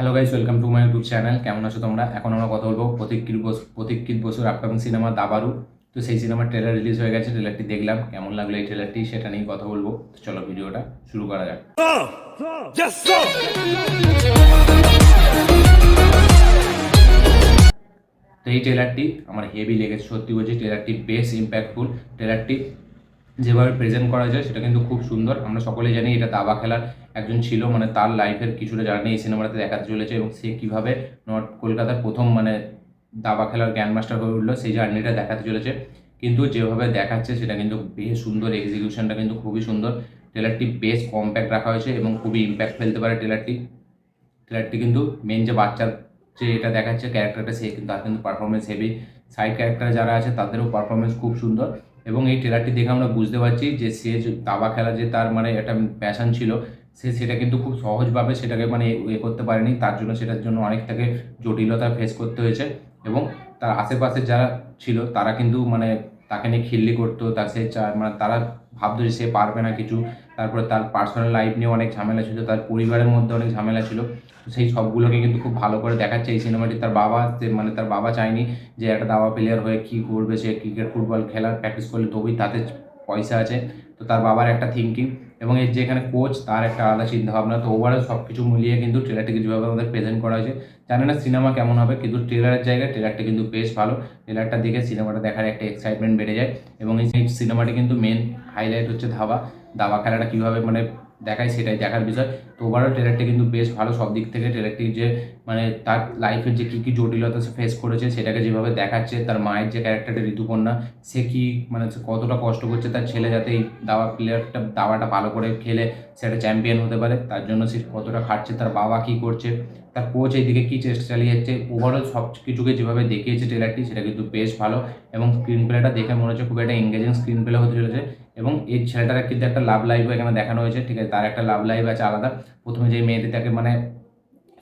Hello guys welcome to my YouTube channel কেমন আছো তোমরা? এখন আমরা কথা বলব প্রতীক্ষিত বসু প্রতীক্ষিত বসুর আপকামিং সিনেমা দাবারু তো সেই সিনেমার ট্রেলার রিলিজ হয়ে গেছে ট্রেলারটি দেখলাম। কেমন লাগল এই ট্রেলারটি সেটা নিয়ে কথা বলব। তো চলো ভিডিওটা শুরু করা যাক। তো এই ট্রেলারটি আমার হেভি লেগেছে সত্যি বলছি ট্রেলারটি বেশ ইম্প্যাক্টফুল ট্রেলারটি যেভাবে প্রেজেন্ট করা যায় সেটা কিন্তু খুব সুন্দর। আমরা সকলেই জানি এটা দাবা খেলার একজন ছিল মানে তার লাইফের কিছুটা জার্নি এই সিনেমাটাতে দেখাতে চলেছে এবং সে কীভাবে নর্থ কলকাতার প্রথম মানে দাবা খেলার গ্র্যান্ড মাস্টার হয়ে উঠল, সেই জার্নিটা দেখাতে চলেছে। কিন্তু যেভাবে দেখাচ্ছে সেটা কিন্তু বেশ সুন্দর। এক্সিকিউশনটা কিন্তু খুবই সুন্দর। ট্রেলারটি বেশ কম্প্যাক্ট রাখা হয়েছে এবং খুবই ইম্প্যাক্ট ফেলতে পারে ট্রেলারটি ট্রেলারটি কিন্তু মেন যে বাচ্চার যে এটা দেখাচ্ছে ক্যারেক্টারটা সে কিন্তু, তার কিন্তু পারফরমেন্স হেভি সাইড ক্যারেক্টার যারা আছে, তাদেরও পারফরমেন্স খুব সুন্দর। এবং এই ট্রেলারটি দেখে আমরা বুঝতে পারছি যে সে দাবা খেলা যে তার মানে একটা প্যাশন ছিল, সে সেটা কিন্তু খুব সহজভাবে সেটাকে মানে এ করতে পারেনি। তার জন্য সেটার জন্য অনেক থেকে জটিলতা ফেস করতে হয়েছে এবং তার আশেপাশে যারা ছিল তারা কিন্তু মানে তাকে নিয়ে খিল্লি করতো, তার সে মানে তারা ভাবতো যে সে পারবে না কিছু। তারপরে তার পার্সোনাল লাইফ নিয়ে অনেক ঝামেলা ছিল, তার পরিবারের মধ্যে অনেক ঝামেলা ছিল। সেই সবগুলোকে কিন্তু খুব ভালো করে দেখাচ্ছে এই সিনেমাটি তার বাবা মানে তার বাবা চায়নি যে একটা দাবা প্লেয়ার হয়ে কী করবে সে ক্রিকেট ফুটবল খেলার প্র্যাকটিস করলে তবেই তাতে পয়সা আছে, তো তার বাবার একটা থিঙ্কিং এবং এর যেখানে কোচ তার একটা আলাদা চিন্তাভাবনা, তো ওভারঅল সব কিছু মিলিয়ে কিন্তু ট্রেলারটিকে যেভাবে আমাদের প্রেজেন্ট করা হয়েছে। জানি না সিনেমা কেমন হবে, কিন্তু ট্রেলারের জায়গায় ট্রেলারটা কিন্তু বেশ ভালো। ট্রেলারটা দেখে সিনেমাটা দেখার একটা এক্সাইটমেন্ট বেড়ে যায় এবং এই সিনেমাটি কিন্তু মেন হাইলাইট হচ্ছে ধাবা। দাবা খেলাটা কীভাবে মানে দেখায় সেটাই দেখার বিষয়। তো ওভারঅল ট্রেলারটা কিন্তু বেশ ভালো সব দিক থেকে। ট্রেলারটি যে মানে তার লাইফের যে কী কী জটিলতা সে ফেস করেছে, সেটাকে যেভাবে দেখাচ্ছে, তার মায়ের যে ক্যারেক্টারটা ঋতুপর্ণা, সে কি মানে কতটা কষ্ট করছে তার ছেলে যাতে এই দাবা প্লেয়ারটা দাওয়াটা ভালো করে খেলে সেটা চ্যাম্পিয়ন হতে পারে, তার জন্য সে কতটা খাটছে, তার বাবা কী করছে তার কোচ এইদিকে কী চেষ্টা চালিয়ে যাচ্ছে ওভারঅল সব কিছুকে যেভাবে দেখিয়েছে ট্রেলারটি সেটা কিন্তু বেশ ভালো এবং স্ক্রিন প্লেটা দেখে মনে হচ্ছে খুব একটা এঙ্গেজিং স্ক্রিন প্লে হতে চলেছে এবং এই ছেলেটার কিন্তু একটা লাভ লাইফও এখানে দেখানো হয়েছে, ঠিক আছে? তার একটা লাভ লাইভ আছে আলাদা। প্রথমে যে মেয়েটি তাকে মানে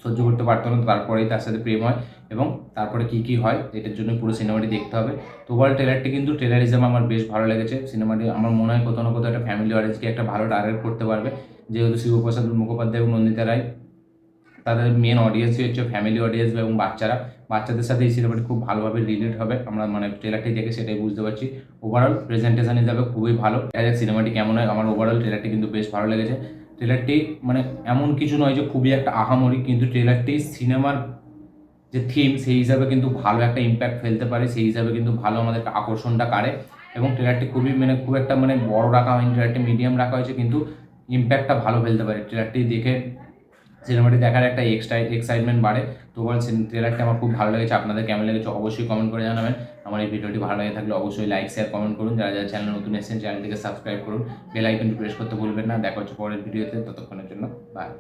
সহ্য করতে পারতো না, তারপরেই তার সাথে প্রেম হয় এবং তারপরে কি কি হয়, এটার জন্য পুরো সিনেমাটি দেখতে হবে। তো ওভারঅল ট্রেলারটি কিন্তু ট্রেলারিজম আমার বেশ ভালো লেগেছে। সিনেমাটি আমার মনে হয় কোথাও না কোথাও একটা ফ্যামিলি অডিয়েন্সকে একটা ভালো টার্গেট করতে পারবে। যেহেতু শিবপ্রসাদ মুখোপাধ্যায় এবং নন্দিতা রায় তাদের মেন অডিয়েন্সই হচ্ছে ফ্যামিলি অডিয়েন্স এবং বাচ্চারা। বাচ্চাদের সাথে এই সিনেমাটি খুব ভালোভাবে রিলেট হবে। আমরা মানে ট্রেলারটি দেখে সেটাই বুঝতে পারছি। ওভারঅল প্রেজেন্টেশন হিসাবে খুবই ভালো। দেখা সিনেমাটি কেমন হয়? আমার ওভারঅল ট্রেলারটি কিন্তু বেশ ভালো লেগেছে। ট্রেলারটি মানে এমন কিছু নয় যে খুবই একটা আহামরি, কিন্তু ট্রেলারটি সিনেমার যে থিম সেই হিসাবে কিন্তু ভালো একটা ইম্প্যাক্ট ফেলতে পারে। সেই হিসাবে কিন্তু ভালো আমাদেরকে আকর্ষণটা কাড়ে। এবং ট্রেলারটি খুবই মানে খুব একটা মানে বড় রাখা হয়নি। ট্রেলারটি মিডিয়াম রাখা হয়েছে, কিন্তু ইম্প্যাক্টটা ভালো ফেলতে পারে। ট্রেলারটি দেখে সিনেমাটি দেখার একটা এক্সট্রা এক্সাইটমেন্ট বাড়ে। তো বল ট্রেলারটি আমার খুব ভালো লেগেছে। আপনাদের কেমন লেগেছে অবশ্যই কমেন্ট করে জানাবেন। আমার এই ভিডিওটি ভালো লেগে থাকলে অবশ্যই লাইক শেয়ার কমেন্ট করুন। যারা যারা চ্যানেল নতুন এসেছেন চ্যানেলটিকে সাবস্ক্রাইব করুন। বেল আইকনটি প্রেস করতে ভুলবেন না। দেখা হচ্ছে পরের ভিডিওতে। ততক্ষণের জন্য বাই